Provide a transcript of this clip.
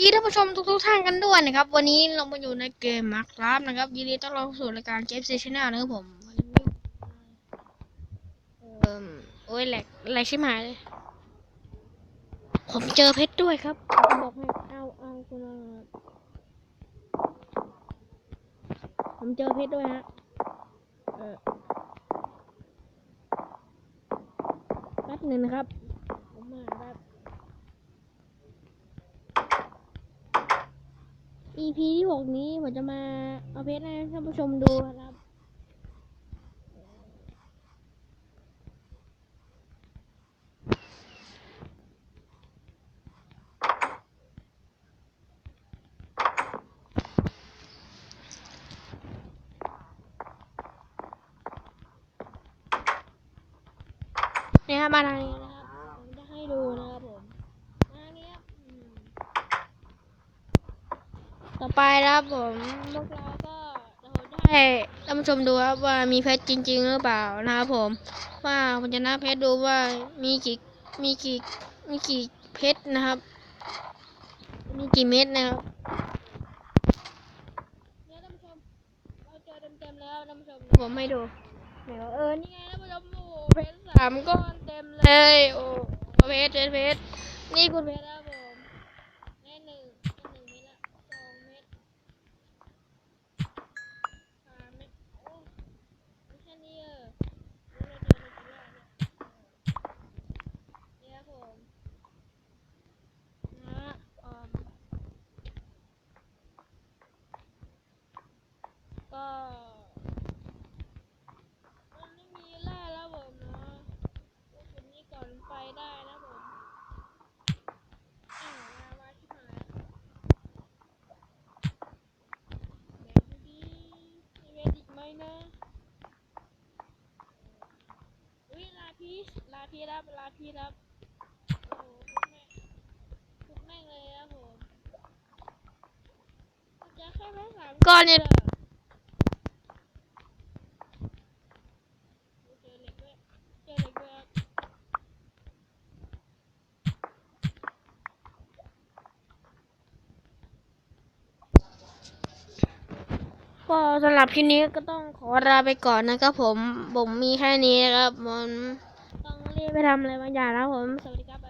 ดีท่านผู้ชมทุกๆท่านกันด้วยนะครับ วันนี้เรามาอยู่ในเกมมาร์คราฟนะครับ ยินดีต้อนรับสู่รายการเกมซีชแนลนะครับผมเอ่อโอ้ยแหลกแหลกชิบหายเลยผมเจอเพชรด้วยครับบอกให้เอาเอาคุณเอาผมเจอเพชรด้วยฮะเออแป๊บหนึ่งนะครับ ผมมาแบบ EP ที่หกนี้ผมจะมาเอาเพชรให้ท่านผู้ชมดูครับ เนี่ยมาทางนี้นะครับ ผมจะให้ดูนะครับผมมาทางนี้ครับอืม ต่อไปนะครับผมพวกเราก็เดี๋ยวผมจะให้ท่านผู้ชมดูครับว่ามีเพชรจริง ๆ หรือเปล่านะครับผม ว่าผมจะนับเพชรดูว่ามีกี่มีกี่มีกี่เพชรนะครับ มีกี่เม็ดนะครับเนี่ยท่านผู้ชมเราเจอเต็มๆแล้วท่านผู้ชมผมให้ดูเดี๋ยวเออ นี่ไงท่านผู้ชมโอ้โหเพชรสามก้อนเต็มเลย โอ้เพชรเพชรเพชรนี่คุณเพชรครับผมได้หนึ่งได้หนึ่งเม็ดละสองเม็ด สามเม็ดโอ้ไม่ใช่นี่เออโอ้เราเจอในกี่รอบเนี่ยเนี่ยครับผมนะอืม ก็ มันไม่มีแร่แล้วผมเนาะพวกคนนี้ก่อนไฟได้นะผมอ้าวมามาชิบหายเดี๋ยวดูดิมีเวทอีไหมนะอุ้ยลาพีสลาพีรับลาพีรับโอ้โหทุกแม่งทุกแม่งเลยครับผมจะแค่แม่สามก้อนเนี่เหรอโอ้เจอเหล็กด้วยเจอเหล็กด้วยครับ ก็สำหรับคลิปนี้ก็ต้องขอลาไปก่อนนะครับผม ผมมีแค่นี้นะครับผมต้องรีบไปทำอะไรบางอย่างนะครับผม สวัสดีครับ